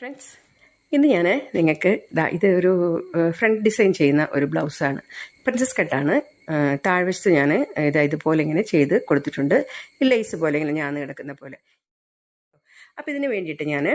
Friends ഇന്ന് ഞാൻ നിങ്ങൾക്ക് ഇതാ ഇത് ഒരു ഫ്രണ്ട് ഡിസൈൻ ചെയ്യുന്ന ഒരു ബ്ലൗസാണ് പ്രിൻസസ് കട്ടാണ് താഴ്വശത്ത് ഞാൻ ഇതാ ഇതുപോലെ ഇങ്ങനെ ചെയ്ത് കൊടുത്തിട്ടുണ്ട്. ഈ ലേസ് പോലെ ഇങ്ങനെ ഞാൻ കിടക്കുന്ന പോലെ. അപ്പോൾ ഇതിന് വേണ്ടിയിട്ട് ഞാൻ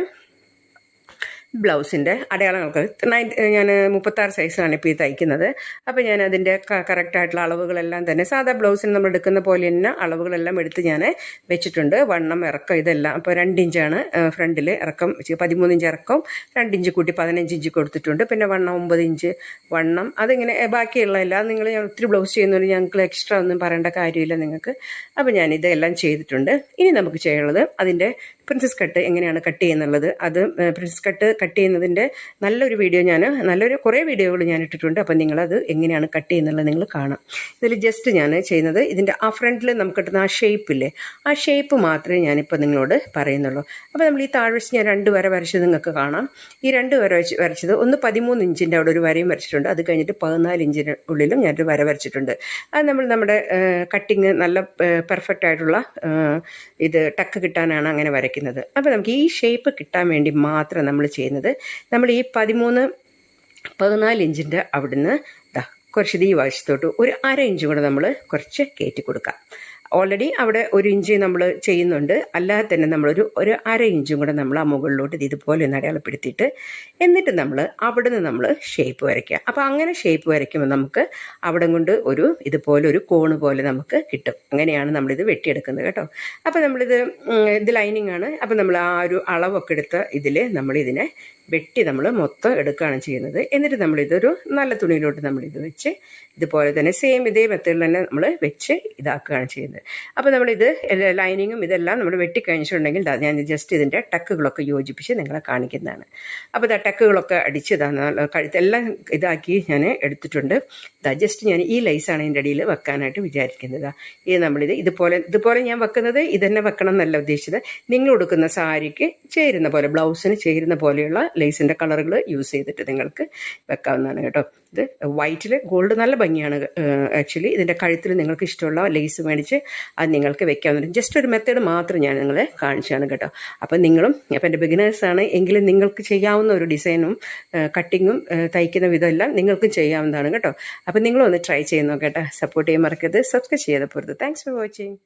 ബ്ലൗസിന്റെ അടയാളങ്ങൾക്ക്. നയൻ ഞാൻ മുപ്പത്താറ് സൈസാണ് ഇപ്പോൾ ഈ തയ്ക്കുന്നത്. അപ്പോൾ ഞാൻ അതിന്റെ കറക്റ്റായിട്ടുള്ള അളവുകളെല്ലാം തന്നെ സാധാ ബ്ലൗസിന് നമ്മൾ എടുക്കുന്ന പോലെ തന്നെ അളവുകളെല്ലാം എടുത്ത് ഞാൻ വെച്ചിട്ടുണ്ട്. വണ്ണം ഇറക്കം ഇതെല്ലാം അപ്പോൾ രണ്ടിഞ്ചാണ് ഫ്രണ്ടിൽ ഇറക്കം പതിമൂന്ന് ഇഞ്ച് ഇറക്കം രണ്ടിഞ്ച് കൂട്ടി പതിനഞ്ച് ഇഞ്ച് കൊടുത്തിട്ടുണ്ട്. പിന്നെ വണ്ണം ഒമ്പത് ഇഞ്ച് വണ്ണം അതിങ്ങനെ ബാക്കിയുള്ള എല്ലാം നിങ്ങൾ ഞാൻ ഒത്തിരി ബ്ലൗസ് ചെയ്യുന്നതുകൊണ്ട് ഞങ്ങൾക്ക് എക്സ്ട്രാ ഒന്നും പറയേണ്ട കാര്യമില്ല നിങ്ങൾക്ക്. അപ്പോൾ ഞാൻ ഇതെല്ലാം ചെയ്തിട്ടുണ്ട്. ഇനി നമുക്ക് ചെയ്യാനുള്ളത് അതിന്റെ പ്രിൻസസ് കട്ട് എങ്ങനെയാണ് കട്ട് ചെയ്യുന്നുള്ളത്. അത് പ്രിൻസസ് കട്ട് കട്ട് ചെയ്യുന്നതിന്റെ നല്ലൊരു വീഡിയോ ഞാൻ നല്ലൊരു കുറേ വീഡിയോകൾ ഞാൻ ഇട്ടിട്ടുണ്ട്. അപ്പോൾ നിങ്ങളത് എങ്ങനെയാണ് കട്ട് ചെയ്യുന്നുള്ളത് നിങ്ങൾ കാണാം. ഇതിൽ ജസ്റ്റ് ഞാൻ ചെയ്യുന്നത് ഇതിന്റെ ആ ഫ്രണ്ടിൽ നമുക്ക് കിട്ടുന്ന ആ ഷേപ്പില്ലേ ആ ഷേപ്പ് മാത്രമേ ഞാനിപ്പോൾ നിങ്ങളോട് പറയുന്നുള്ളൂ. അപ്പോൾ നമ്മൾ ഈ താഴ്വശം ഞാൻ രണ്ട് വര വരച്ചത് നിങ്ങൾക്ക് കാണാം. ഈ രണ്ട് വര വെച്ച് വരച്ചത് ഒന്ന് പതിമൂന്ന് ഇഞ്ചിന്റെ അവിടെ ഒരു വരയും വരച്ചിട്ടുണ്ട്. അത് കഴിഞ്ഞിട്ട് പതിനാല് ഇഞ്ചിന്റെ ഉള്ളിലും ഞാനൊരു വര വരച്ചിട്ടുണ്ട്. അത് നമ്മൾ നമ്മുടെ കട്ടിങ് നല്ല പെർഫെക്റ്റ് ആയിട്ടുള്ള ഇത് ടക്ക് കിട്ടാനാണ് അങ്ങനെ വരയ്ക്കുന്നത്. അപ്പോൾ നമുക്ക് ഈ ഷേപ്പ് കിട്ടാൻ വേണ്ടി മാത്രം നമ്മൾ ചെയ്യുന്നത് നമ്മൾ ഈ പതിമൂന്ന് പതിനാല് ഇഞ്ചിന്റെ അവിടുന്ന് കുറച്ച് ഈ വശത്തോട്ട് ഒരു അര ഇഞ്ച് കൂടെ നമ്മൾ കുറച്ച് കയറ്റി കൊടുക്കാം. ഓൾറെഡി അവിടെ ഒരു ഇഞ്ച് നമ്മൾ ചെയ്യുന്നുണ്ട്. അല്ലാതെ തന്നെ നമ്മളൊരു ഒരു അര ഇഞ്ചും കൂടെ നമ്മൾ ആ മുകളിലോട്ട് ഇത് ഇതുപോലെ ഒന്ന് അടയാളപ്പെടുത്തിയിട്ട് എന്നിട്ട് നമ്മൾ അവിടെ നിന്ന് നമ്മൾ ഷേപ്പ് വരയ്ക്കുക. അപ്പോൾ അങ്ങനെ ഷേപ്പ് വരയ്ക്കുമ്പോൾ നമുക്ക് അവിടെ കൊണ്ട് ഒരു ഇതുപോലെ ഒരു കോണ് പോലെ നമുക്ക് കിട്ടും. അങ്ങനെയാണ് നമ്മളിത് വെട്ടിയെടുക്കുന്നത് കേട്ടോ. അപ്പോൾ നമ്മളിത് ഇത് ലൈനിങ് ആണ്. അപ്പോൾ നമ്മൾ ആ ഒരു അളവൊക്കെ എടുത്ത ഇതിൽ നമ്മളിതിനെ വെട്ടി നമ്മൾ മൊത്തം എടുക്കുകയാണ് ചെയ്യുന്നത്. എന്നിട്ട് നമ്മളിതൊരു നല്ല തുണിയിലോട്ട് നമ്മളിത് വെച്ച് ഇതുപോലെ തന്നെ സെയിം ഇതേ മെത്തേഡിൽ തന്നെ നമ്മൾ വെച്ച് ഇതാക്കുകയാണ് ചെയ്യുന്നത്. അപ്പോൾ നമ്മളിത് ലൈനിങ്ങും ഇതെല്ലാം നമ്മൾ വെട്ടിക്കഴിഞ്ഞിട്ടുണ്ടെങ്കിൽ ഞാൻ ജസ്റ്റ് ഇതിന്റെ ടക്കുകളൊക്കെ യോജിപ്പിച്ച് നിങ്ങളെ കാണിക്കുന്നതാണ്. അപ്പോൾ ഇതാ ടക്കുകളൊക്കെ അടിച്ച് കഴുത്തെല്ലാം ഇതാക്കി ഞാൻ എടുത്തിട്ടുണ്ട്. ഇതാ ജസ്റ്റ് ഞാൻ ഈ ലൈസാണ് ഇതിന്റെ അടിയിൽ വെക്കാനായിട്ട് വിചാരിക്കുന്നത്. ഇത് നമ്മളിത് ഇതുപോലെ ഇതുപോലെ ഞാൻ വെക്കുന്നത് ഇതന്നെ വെക്കണം എന്നല്ല ഉദ്ദേശിച്ചത്. നിങ്ങൾ കൊടുക്കുന്ന സാരിക്ക് ചേരുന്ന പോലെ ബ്ലൗസിന് ചേരുന്ന പോലെയുള്ള ലേസിന്റെ കളറുകൾ യൂസ് ചെയ്തിട്ട് നിങ്ങൾക്ക് വെക്കാവുന്നതാണ് കേട്ടോ. ഇത് വൈറ്റിൽ ഗോൾഡ് നല്ല ഭംഗിയാണ് ആക്ച്വലി. ഇതിന്റെ കഴുത്തിൽ നിങ്ങൾക്ക് ഇഷ്ടമുള്ള ലേസ് മേടിച്ച് അത് നിങ്ങൾക്ക് വെക്കാവുന്നതാണ്. ജസ്റ്റ് ഒരു മെത്തേഡ് മാത്രം ഞാൻ നിങ്ങളെ കാണിച്ചാണ് കേട്ടോ. അപ്പം നിങ്ങളും അപ്പം എന്റെ ബിഗിനേഴ്സാണ് എങ്കിലും നിങ്ങൾക്ക് ചെയ്യാവുന്ന ഒരു ഡിസൈനും കട്ടിങ്ങും തയ്ക്കുന്ന വിധമെല്ലാം നിങ്ങൾക്കും ചെയ്യാവുന്നതാണ് കേട്ടോ. അപ്പം ഒന്ന് ട്രൈ ചെയ്ത് നോക്കട്ടെ സപ്പോർട്ട് ചെയ്യാൻ മറക്കരുത്. സബ്സ്ക്രൈബ് ചെയ്ത് പോരുത്. Thanks for watching